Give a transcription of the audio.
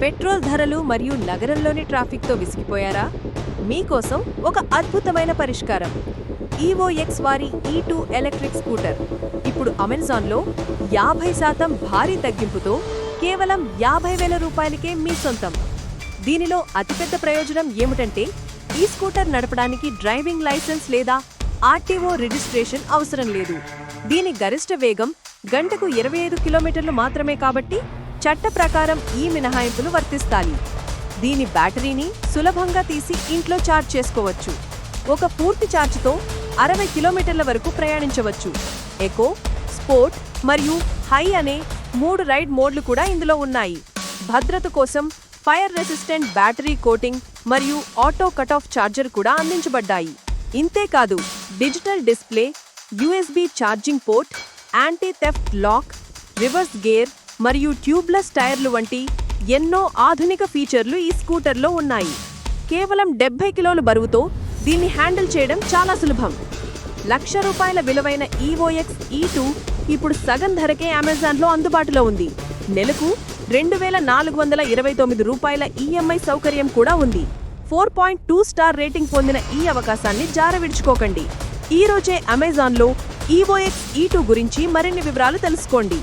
Petrol ధరలు మరియు నగరంలోని ట్రాఫిక్తో విసిగిపోయారా? మీకోసం ఒక అద్భుతమైన పరిష్కారం. ఈవోఎక్స్ వారి ఈ టూ ఎలక్ట్రిక్ స్కూటర్. ఇప్పుడు అమెజాన్లో యాభై శాతం భారీ తగ్గింపుతో కేవలం యాభై వేల రూపాయలకే మీ సొంతం. దీనిలో అతిపెద్ద ప్రయోజనం ఏమిటంటే ఈ స్కూటర్ నడపడానికి డ్రైవింగ్ లైసెన్స్ లేదా ఆర్టీఓ రిజిస్ట్రేషన్ అవసరం లేదు. దీని గరిష్ట వేగం గంటకు ఇరవై ఐదు కిలోమీటర్లు మాత్రమే కాబట్టి చట్ట ప్రకారం ఈ మినహాయింపులు వర్తిస్తాయి. దీని బ్యాటరీని సులభంగా తీసి ఇంట్లో ఛార్జ్ చేసుకోవచ్చు. ఒక పూర్తి ఛార్జ్తో అరవై కిలోమీటర్ల వరకు ప్రయాణించవచ్చు. ఎకో స్పోర్ట్ మరియు హై అనే మూడు రైడ్ మోడ్లు కూడా ఇందులో ఉన్నాయి. భద్రత కోసం ఫైర్ రెసిస్టెంట్ బ్యాటరీ కోటింగ్ మరియు ఆటో కట్ ఆఫ్ ఛార్జర్ కూడా అందించబడ్డాయి. ఇంతేకాదు digital display USB charging port anti theft lock reverse gear మరియు ట్యూబ్లెస్ టైర్లు వంటి ఎన్నో ఆధునిక ఫీచర్లు ఈ స్కూటర్లో ఉన్నాయి. కేవలం డెబ్బై కిలోల బరువుతో దీన్ని హ్యాండిల్ చేయడం చాలా సులభం. లక్ష రూపాయల విలువైన ఈవోఎక్స్ ఈ టూ ఇప్పుడు సగం ధరకే అమెజాన్లో అందుబాటులో ఉంది. నెలకు రెండు వేల నాలుగు వందల ఇరవై తొమ్మిది రూపాయల ఈఎంఐ సౌకర్యం కూడా ఉంది. Four point two star rating పొందిన ఈ అవకాశాన్ని జారవిడుచుకోకండి. ఈ రోజే అమెజాన్లో ఈవోఎక్స్ ఈ టూ గురించి మరిన్ని వివరాలు తెలుసుకోండి.